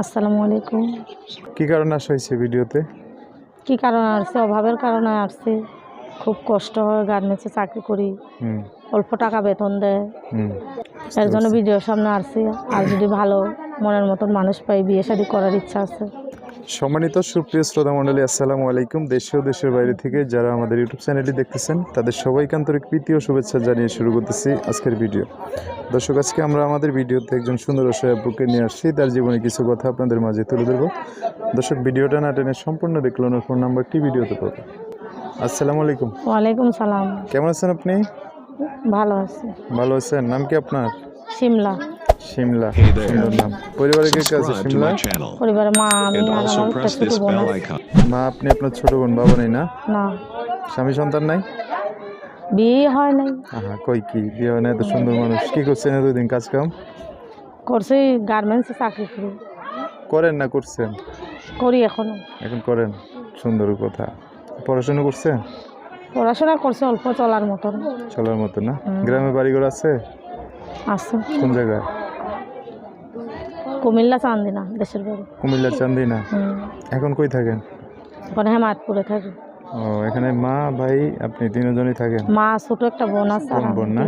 আসসালামু আলাইকুম। কি কারণে আসা হয়েছে ভিডিওতে? কি কারণে আসছে? অভাবের কারণে আসছে। খুব কষ্ট হয় গার্মেন্টসে চাকরি করি। অল্প টাকা বেতন দেয়। এর জন্য ভিডিওর সামনে আসছি। আর যদি ভালো মনের মতন মানুষ পাই বিয়ে শাদী করার ইচ্ছা আছে। সম্মানিত সুপ্রিয় শ্রোতা মণ্ডলী আসসালামু আলাইকুম। দেশে ও দেশের বাইরে থেকে যারা আমাদের ইউটিউব চ্যানেলটি দেখতেছেন তাদের সবাইকে আন্তরিক প্রীতি ও শুভেচ্ছা জানিয়ে শুরু করতেছি আজকের ভিডিও। দর্শক আজকে আমরা আমাদের ভিডিওতে একজন সুন্দর অসহায় নিয়ে আসছি। তার জীবনে কিছু কথা আপনাদের মাঝে তুলে ধরবো। দর্শক ভিডিওটা না টেনে সম্পূর্ণ দেখল ওনার ফোন নাম্বারটি ভিডিওতে পাবে আসসালামু আলাইকুম। ওয়ালাইকুম সালাম। কেমন আছেন আপনি? ভালো আছে। ভালো আছেন। নাম কি আপনার? সিমলা শিমলা সুন্দর নাম। পরিবারে কে কে আছে শিমলা পরিবারে মা আমি আর আমার একটা ছোট বোন. মা আপনি আপনার ছোট বোন বাবা নেই না? না। স্বামী সন্তান নাই? বিয়ে হয় নাই। কই কি? বিয়ে হয় না এত সুন্দর মানুষ। কি করছেন এতদিন কাজ কাম করছি গার্মেন্টসে চাকরি করি। করেন না করছেন? করি এখনও। এখন করেন? সুন্দর কথা। পড়াশোনা করছেন? পড়াশোনা করছি অল্প চলার মতন। চলার মতো না। গ্রামে বাড়িঘর আছে? আছে। কোন জায়গায়? কুমিল্লা চান্দিনা দেশের বাড়ি। কুমিল্লা চান্দি না হুম। এখন কই থাকেন? ওখানে হেমায়তপুরে থাকি। ও এখানে মা ভাই আপনি তিনজনই থাকেন? মা ছোট একটা বোন আছে আর বোন না?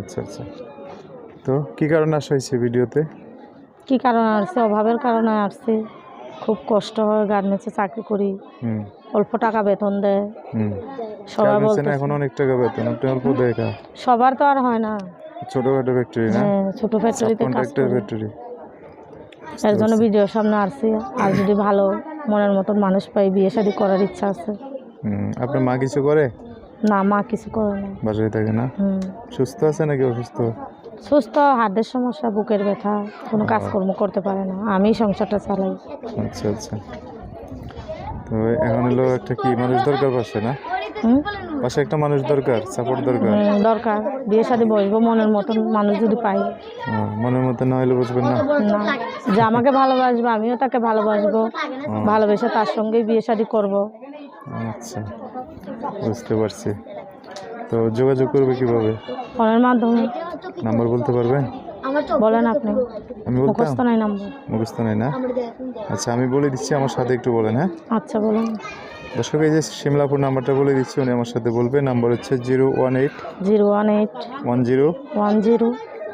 আচ্ছা আচ্ছা। তো কি কারণে আসা হয়েছে ভিডিওতে? কি কারণে আসছে? অভাবের কারণে আসছে। খুব কষ্ট হয় গার্মেন্টসে চাকরি করি। হুম। অল্প টাকা বেতন দেয়। হুম। সবাই বলতে এখন অনেক টাকা বেতন? আপনি অল্প দেখা সবার তো আর হয় না। ছোটখাটো ফ্যাক্টরি না? হ্যাঁ ছোট ফ্যাক্টরিতে কাজ করি। ফ্যাক্টরি এর জন্য ভিডিওর সামনে আসছি। আর যদি ভালো মনের মতন মানুষ পাই বিয়ে শাদী করার ইচ্ছা আছে। আপনার মা কিছু করে? না মা কিছু করে না। বাসায় থাকে না? সুস্থ আছে নাকি অসুস্থ? সুস্থ হার্টের সমস্যা বুকের ব্যথা কোনো কাজকর্ম করতে পারে না। আমি সংসারটা চালাই। আচ্ছা আচ্ছা। তো এখন হলো একটা কি মানুষ দরকার পাশে না? পাশে একটা মানুষ দরকার সাপোর্ট দরকার। দরকার। বিয়ে শাদী বসবো মনের মতন মানুষ যদি পাই। হ্যাঁ, মনের মতো না হলে বুঝবেন না। না যে আমাকে ভালোবাসবে আমিও তাকে ভালোবাসবো ভালোবেসে তার সঙ্গেই বিয়ে শাদী করব। আচ্ছা বুঝতে পারছি। তো যোগাযোগ করবে কীভাবে? ফোনের মাধ্যমে। নাম্বার বলতে পারবেন? বলেন আপনি। আমি মুখস্থ নাই নাম্বার। মুখস্থ নাই না? আচ্ছা আমি বলে দিচ্ছি আমার সাথে একটু বলেন হ্যাঁ? আচ্ছা বলুন। দর্শক এই যে শিমলাপুর নাম্বারটা বলে দিচ্ছি উনি আমার সাথে বলবে। নাম্বার হচ্ছে zero one eight zero one eight one zero one zero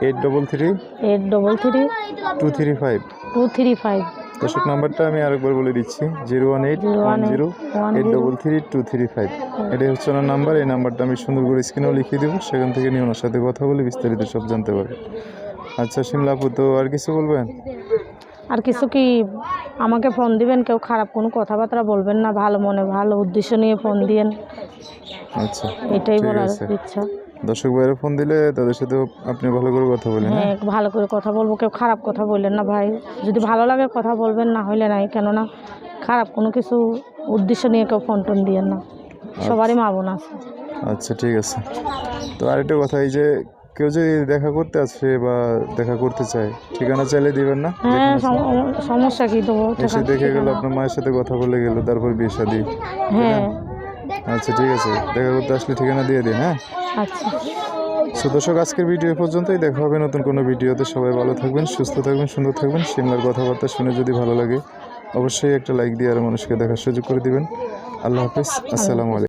eight double three eight double three two three five. Two three five. দর্শক নাম্বারটা আমি আরেকবার বলে দিচ্ছি। Zero one eight one zero eight double three two three five. এটাই হচ্ছে ওনার number. এই নাম্বারটা আমি সুন্দর করে স্ক্রিনেও লিখিয়ে দেবো। সেখান থেকে নিয়ে ওনার সাথে কথা বলে বিস্তারিত সব জানতে পারবে। আচ্ছা আপু তো আর কিছু বলবেন? আর কিছু কি আমাকে ফোন দিবেন? কেউ খারাপ কোনো কথাবার্তা বলবেন না ভালো মনে ভালো উদ্দেশ্য নিয়ে ফোন দিয়েন। আচ্ছা এটাই বলার ইচ্ছা। দর্শক ভাইয়েরা ফোন দিলে তাদের সাথে আপনি ভালো করে কথা বলেন হ্যাঁ? হ্যাঁ ভালো করে কথা বলব কেউ খারাপ কথা বললেন না ভাই। যদি ভালো লাগে কথা বলবেন না হইলে নাই কেননা খারাপ কোনো কিছু উদ্দেশ্য নিয়ে কেউ ফোন টোন দিয়েন না। সবারই মা বোন আছে। আচ্ছা ঠিক আছে। তো আরেকটা কথা এই যে কেউ যদি দেখা করতে আসে বা দেখা করতে চায় ঠিকানা চাইলে দিবেন না? হ্যাঁ সমস্যা কি দেবো এসে দেখে গেল আপনার মায়ের সাথে কথা বলে গেল তারপর বিয়ে শাদি। হ্যাঁ। আচ্ছা ঠিক আছে। দেখা করতে আসলে ঠিকানা দিয়ে দিন হ্যাঁ? আচ্ছা। সো দর্শক আজকের ভিডিও পর্যন্তই। দেখা হবে নতুন কোনো ভিডিওতে। সবাই ভালো থাকবেন সুস্থ থাকবেন সুন্দর থাকবেন। সিমলার কথাবার্তা শুনে যদি ভালো লাগে অবশ্যই একটা লাইক দিয়ে আর মানুষকে দেখার সুযোগ করে দিবেন। আল্লাহ হাফিজ। আসসালামু আলাইকুম।